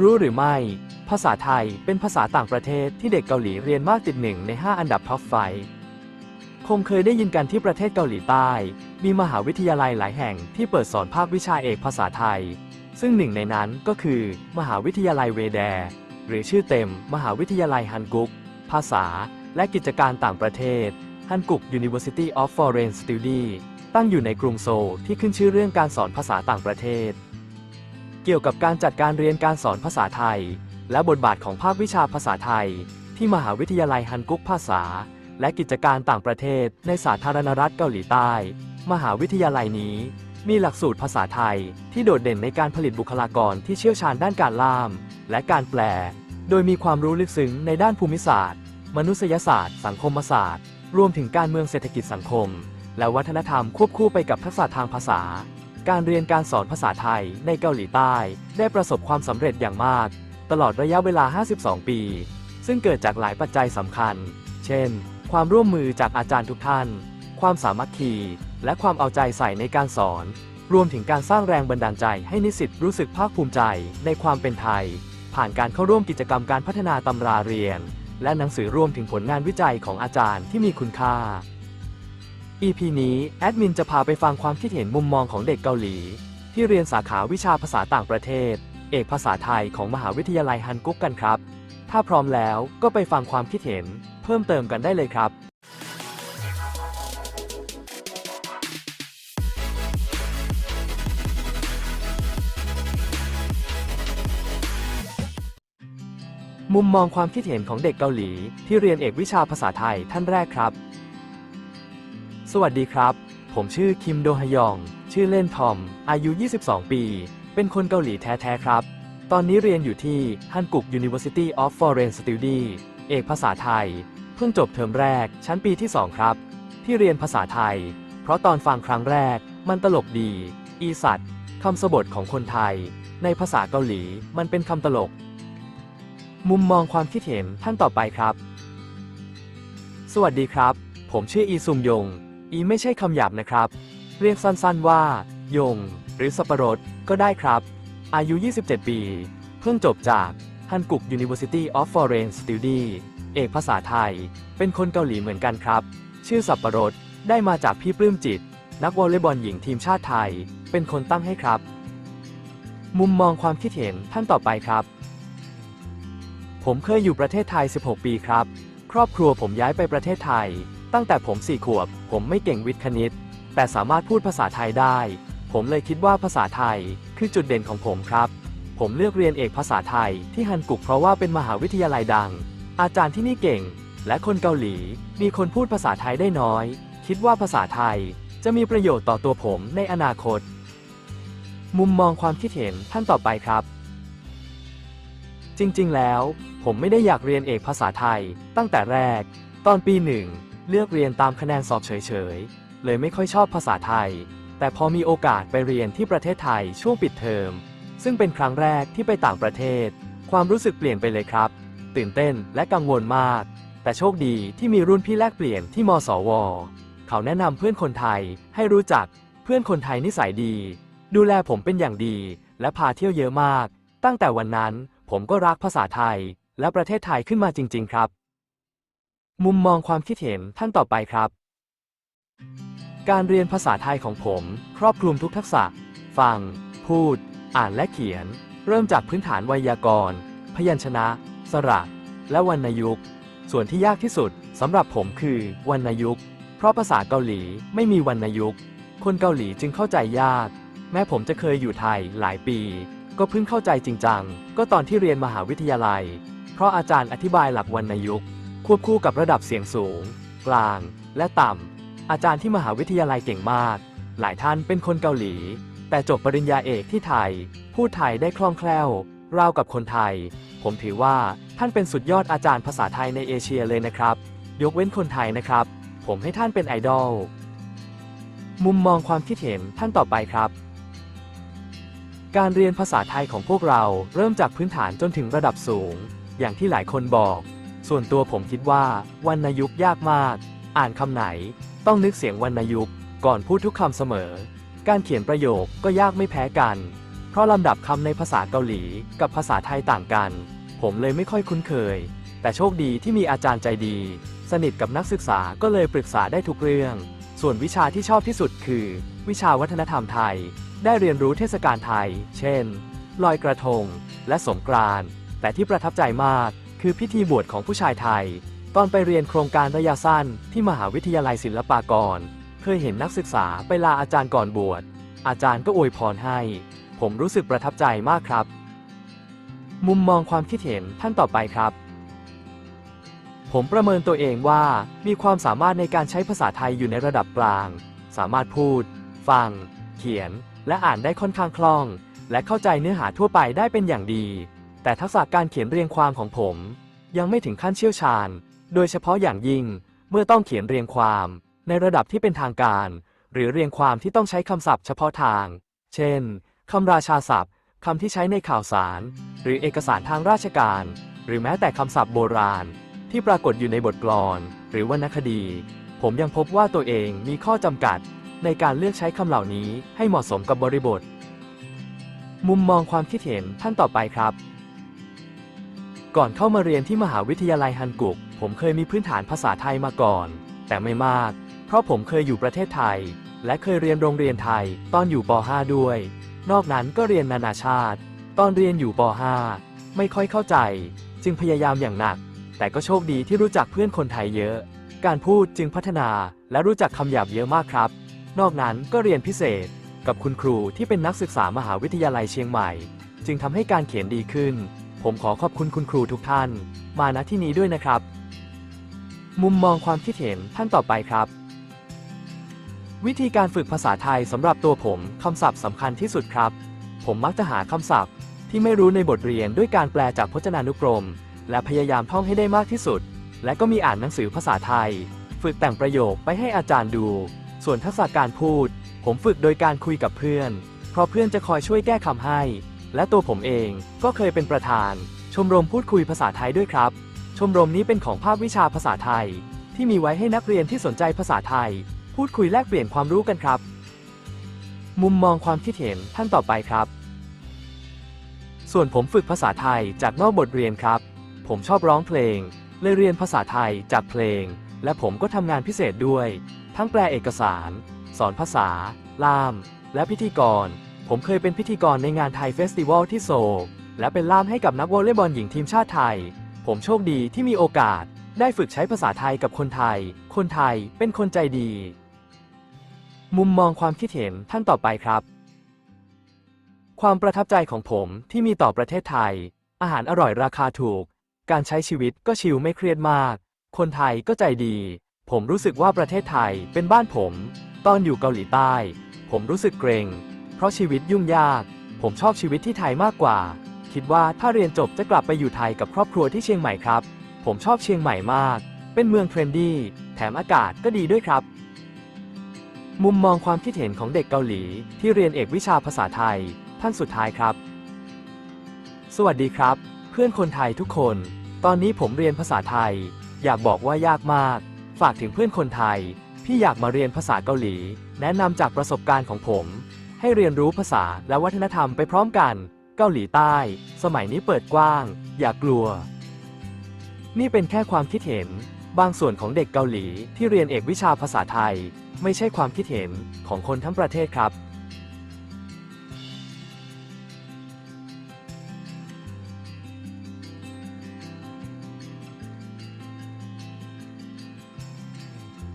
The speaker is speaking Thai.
รู้หรือไม่ ภาษาไทยเป็นภาษาต่างประเทศที่เด็กเกาหลีเรียนมากติดหนึ่งใน 5 อันดับท็อปไฟคงเคยได้ยินกันที่ประเทศเกาหลีใต้ มีมหาวิทยาลัยหลายแห่งที่เปิดสอนภาควิชาเอกภาษาไทย ซึ่งหนึ่งในนั้นก็คือ มหาวิทยาลัยเวแด หรือชื่อเต็ม มหาวิทยาลัยฮันกุก ภาษา และกิจการต่างประเทศ ฮันกุก University of Foreign Studies ตั้งอยู่ในกรุงโซลที่ขึ้นชื่อเรื่องการสอนภาษาต่างประเทศ เกี่ยวกับการจัดการเรียนการสอนภาษาไทย และบทบาทของภาควิชาภาษาไทย ที่มหาวิทยาลัยฮันกุกภาษา และกิจการต่างประเทศในสาธารณรัฐเกาหลีใต้ มหาวิทยาลัยนี้ มีหลักสูตรภาษาไทยที่โดดเด่นในการผลิตบุคลากรที่เชี่ยวชาญด้านการล่าม และการแปล โดยมีความรู้ลึกซึ้งในด้านภูมิศาสตร์ มนุษยศาสตร์ สังคมศาสตร์ รวมถึงการเมืองเศรษฐกิจสังคม และวัฒนธรรมควบคู่ไปกับทักษะทางภาษา การเรียนการสอนภาษาไทยในเกาหลีใต้ ได้ประสบความสำเร็จอย่างมาก ตลอดระยะเวลา 52 ปี ซึ่งเกิดจากหลายปัจจัยสำคัญ เช่น ความร่วมมือจากอาจารย์ทุกท่าน ความสามัคคี และความเอาใจใส่ในการสอน รวมถึงการสร้างแรงบันดาลใจให้นิสิตรู้สึกภาคภูมิใจในความเป็นไทย ผ่านการเข้าร่วมกิจกรรมการพัฒนาตำราเรียน และหนังสือรวมถึงผลงานวิจัยของอาจารย์ที่มีคุณค่า EP นี้แอดมินจะพาไปฟังความคิดเห็นมุมมองของเด็กเกาหลี ที่เรียนสาขาวิชาภาษาต่างประเทศ เอกภาษาไทยของมหาวิทยาลัยฮันกุกกันครับ ถ้าพร้อมแล้วก็ไปฟังความคิดเห็น เพิ่มเติมกันได้เลยครับ มุมมองความคิดเห็นของเด็กเกาหลี ที่เรียนเอกวิชาภาษาไทยท่านแรกครับ สวัสดีครับ ผมชื่อคิมโดฮยอง ชื่อเล่นทอม อายุ 22 ปี เป็นคนเกาหลีแท้ๆครับ ตอนนี้เรียนอยู่ที่ฮันกุก University of Foreign Studies เอกภาษาไทย เพิ่งจบเทอมแรก ชั้นปีที่ 2 ครับ ที่เรียนภาษาไทย เพราะตอนฟังครั้งแรก มันตลกดี อีสัตว์คำสบทของคนไทย ในภาษาเกาหลีมันเป็นคำตลก มุมมองความคิดเห็นท่านต่อไปครับ สวัสดีครับ ผมชื่ออีซุมยง อีไม่ใช่คำหยาบนะครับ เรียกสั้นๆว่า ยง หรือสับปะรดก็ได้ครับ อายุ 27 ปี เพิ่งจบจากฮันกุก University of Foreign Studies เอกภาษาไทย เป็นคนเกาหลีเหมือนกันครับ ชื่อสับปะรดได้มาจากพี่ปลื้มจิต นักวอลเลย์บอลหญิงทีมชาติไทย เป็นคนตั้งให้ครับ มุมมองความคิดเห็นท่านต่อไปครับ ผมเคยอยู่ประเทศไทย 16 ปีครับ ครอบครัวผมย้ายไปประเทศไทย ตั้งแต่ผม4ขวบ ผมไม่เก่งวิทย์คณิต แต่สามารถพูดภาษาไทยได้ ผมเลยคิดว่าภาษาไทย คือจุดเด่นของผมครับ ผมเลือกเรียนเอกภาษาไทยที่ฮันกุกเพราะว่าเป็นมหาวิทยาลัยดัง อาจารย์ที่นี่เก่ง และคนเกาหลี มีคนพูดภาษาไทยได้น้อย คิดว่าภาษาไทย จะมีประโยชน์ต่อตัวผมในอนาคต มุมมองความคิดเห็นท่านต่อไปครับจริงๆ แล้ว ผมไม่ได้อยากเรียนเอกภาษาไทยตั้งแต่แรก ตอนปีหนึ่ง เลือกเรียนตามคะแนนสอบเฉยๆ เลยไม่ค่อยชอบภาษาไทย แต่พอมีโอกาสไปเรียนที่ประเทศไทยช่วงปิดเทอม ซึ่งเป็นครั้งแรกที่ไปต่างประเทศ ความรู้สึกเปลี่ยนไปเลยครับ ตื่นเต้นและกังวลมาก แต่โชคดีที่มีรุ่นพี่แลกเปลี่ยนที่มสว เขาแนะนำเพื่อนคนไทยให้รู้จัก เพื่อนคนไทยนิสัยดี ดูแลผมเป็นอย่างดี และพาเที่ยวเยอะมาก ตั้งแต่วันนั้นผมก็รักภาษาไทย และประเทศไทยขึ้นมาจริง ๆ ครับ มุมมองความคิดเห็นท่านต่อไปครับ การเรียนภาษาไทยของผม ครอบคลุมทุกทักษะ ฟัง พูด อ่านและเขียน เริ่มจากพื้นฐานไวยากรณ์ พยัญชนะ สระ และวรรณยุกต์ส่วนที่ยากที่สุดสำหรับผมคือวรรณยุกต์เพราะภาษาเกาหลีไม่มีวรรณยุกต์คนเกาหลีจึงเข้าใจยาก แม้ผมจะเคยอยู่ไทยหลายปี ก็เพิ่งเข้าใจจริงจังก็ตอนที่เรียนมหาวิทยาลัย เพราะอาจารย์อธิบายหลักวรรณยุกต์ ควบคู่กับระดับเสียงสูง กลาง และต่ำ อาจารย์ที่มหาวิทยาลัยเก่งมาก หลายท่านเป็นคนเกาหลี แต่จบปริญญาเอกที่ไทย พูดไทยได้คล่องแคล่ว ราวกับคนไทย ผมถือว่าท่านเป็นสุดยอดอาจารย์ภาษาไทยในเอเชียเลยนะครับ ยกเว้นคนไทยนะครับ ผมให้ท่านเป็นไอดอล มุมมองความคิดเห็นท่านต่อไปครับการเรียนภาษาไทยของพวกเราเริ่มจากพื้นฐานจนถึงระดับสูง อย่างที่หลายคนบอก ส่วนตัวผมคิดว่าวรรณยุกต์ยากมาก อ่านคำไหน ต้องนึกเสียงวรรณยุกต์ก่อนพูดทุกคำเสมอ การเขียนประโยคก็ยากไม่แพ้กัน เพราะลำดับคำในภาษาเกาหลีกับภาษาไทยต่างกัน ผมเลยไม่ค่อยคุ้นเคย แต่โชคดีที่มีอาจารย์ใจดี สนิทกับนักศึกษาก็เลยปรึกษาได้ทุกเรื่อง ส่วนวิชาที่ชอบที่สุดคือ วิชาวัฒนธรรมไทย ได้เรียนรู้เทศกาลไทย เช่น ลอยกระทง และสงกรานต์แต่ที่ประทับใจมาก คือพิธีบวชของผู้ชายไทย ตอนไปเรียนโครงการระยะสั้นที่มหาวิทยาลัยศิลปากร เคยเห็นนักศึกษาไปลาอาจารย์ก่อนบวช อาจารย์ก็อวยพรให้ ผมรู้สึกประทับใจมากครับ มุมมองความคิดเห็นท่านต่อไปครับ ผมประเมินตัวเองว่ามีความสามารถในการใช้ภาษาไทยอยู่ในระดับกลาง สามารถพูด ฟัง เขียน และอ่านได้ค่อนข้างคล่อง และเข้าใจเนื้อหาทั่วไปได้เป็นอย่างดี แต่ทักษะการเขียนเรียงความของผม ยังไม่ถึงขั้นเชี่ยวชาญ โดยเฉพาะอย่างยิ่งเมื่อต้องเขียนเรียงความ ในระดับที่เป็นทางการ หรือเรียงความที่ต้องใช้คำศัพท์เฉพาะทาง เช่นคำราชาศัพท์คำที่ใช้ในข่าวสาร หรือเอกสารทางราชการ หรือแม้แต่คำศัพท์โบราณ ที่ปรากฏอยู่ในบทกลอน หรือวรรณคดี ผมยังพบว่าตัวเองมีข้อจำกัด ในการเลือกใช้คำเหล่านี้ให้เหมาะสมกับบริบท มุมมองความคิดเห็นท่านต่อไปครับ ก่อนเข้ามาเรียนที่มหาวิทยาลัยฮันกุก ผมเคยมีพื้นฐานภาษาไทยมาก่อน แต่ไม่มาก เพราะผมเคยอยู่ประเทศไทย และเคยเรียนโรงเรียนไทย ตอนอยู่ป .5 ด้วย นอกนั้นก็เรียนนานาชาติ ตอนเรียนอยู่ป .5 ไม่ค่อยเข้าใจ จึงพยายามอย่างหนัก แต่ก็โชคดีที่รู้จักเพื่อนคนไทยเยอะ การพูดจึงพัฒนาและรู้จักคำหยาบเยอะมากครับ นอกนั้นก็เรียนพิเศษ กับคุณครูที่เป็นนักศึกษามหาวิทยาลัยเชียงใหม่ จึงทำให้การเขียนดีขึ้น ผมขอขอบคุณคุณครูทุกท่าน มาณที่นี้ด้วยนะครับ มุมมองความคิดเห็นท่านต่อไปครับ วิธีการฝึกภาษาไทยสำหรับตัวผมคำศัพท์สำคัญที่สุดครับ ผมมักจะหาคำศัพท์ ที่ไม่รู้ในบทเรียนด้วยการแปลจากพจนานุกรม และพยายามท่องให้ได้มากที่สุด และก็มีอ่านหนังสือภาษาไทย ฝึกแต่งประโยคไปให้อาจารย์ดู ส่วนทักษะการพูด ผมฝึกโดยการคุยกับเพื่อน เพราะเพื่อนจะคอยช่วยแก้คำให้ และตัวผมเองก็เคยเป็นประธาน ชมรมพูดคุยภาษาไทยด้วยครับ ชมรมนี้เป็นของภาควิชาภาษาไทย ที่มีไว้ให้นักเรียนที่สนใจภาษาไทย พูดคุยแลกเปลี่ยนความรู้กันครับ มุมมองความคิดเห็นท่านต่อไปครับ ส่วนผมฝึกภาษาไทยจากนอกบทเรียนครับ ผมชอบร้องเพลงเลยเรียนภาษาไทยจากเพลง และผมก็ทำงานพิเศษด้วย ทั้งแปลเอกสาร สอนภาษา ล่าม และพิธีกร ผมเคยเป็นพิธีกรในงานไทยเฟสติวัลที่โซลและเป็นล่ามให้กับนักวอลเลย์บอลหญิงทีมชาติไทย ผมโชคดีที่มีโอกาส ได้ฝึกใช้ภาษาไทยกับคนไทย คนไทยเป็นคนใจดี มุมมองความคิดเห็นท่านต่อไปครับ ความประทับใจของผมที่มีต่อประเทศไทย อาหารอร่อยราคาถูก การใช้ชีวิตก็ชิลไม่เครียดมาก คนไทยก็ใจดี ผมรู้สึกว่าประเทศไทยเป็นบ้านผม ตอนอยู่เกาหลีใต้ ผมรู้สึกเกรง ราะชีวิตยุ่งยาก ผมชอบชีวิตที่ไทยมากกว่า คิดว่าถ้าเรียนจบจะกลับไปอยู่ไทยกับครอบครัวที่เชียงใหม่ครับ ผมชอบเชียงใหม่มาก เป็นเมืองเทรนดี้ แถมอากาศก็ดีด้วยครับ มุมมองความคิดเห็นของเด็กเกาหลี ที่เรียนเอกวิชาภาษาไทย ท่านสุดท้ายครับ สวัสดีครับ เพื่อนคนไทยทุกคน ตอนนี้ผมเรียนภาษาไทย อยากบอกว่ายากมาก ฝากถึงเพื่อนคนไทยที่อยากมาเรียนภาษาเกาหลี แนะนำจากประสบการณ์ของผม ให้เรียนรู้ภาษาและวัฒนธรรมไปพร้อมกัน เกาหลีใต้ สมัยนี้เปิดกว้าง อย่ากลัว นี่เป็นแค่ความคิดเห็น บางส่วนของเด็กเกาหลีที่เรียนเอกวิชาภาษาไทย ไม่ใช่ความคิดเห็นของคนทั้งประเทศครับ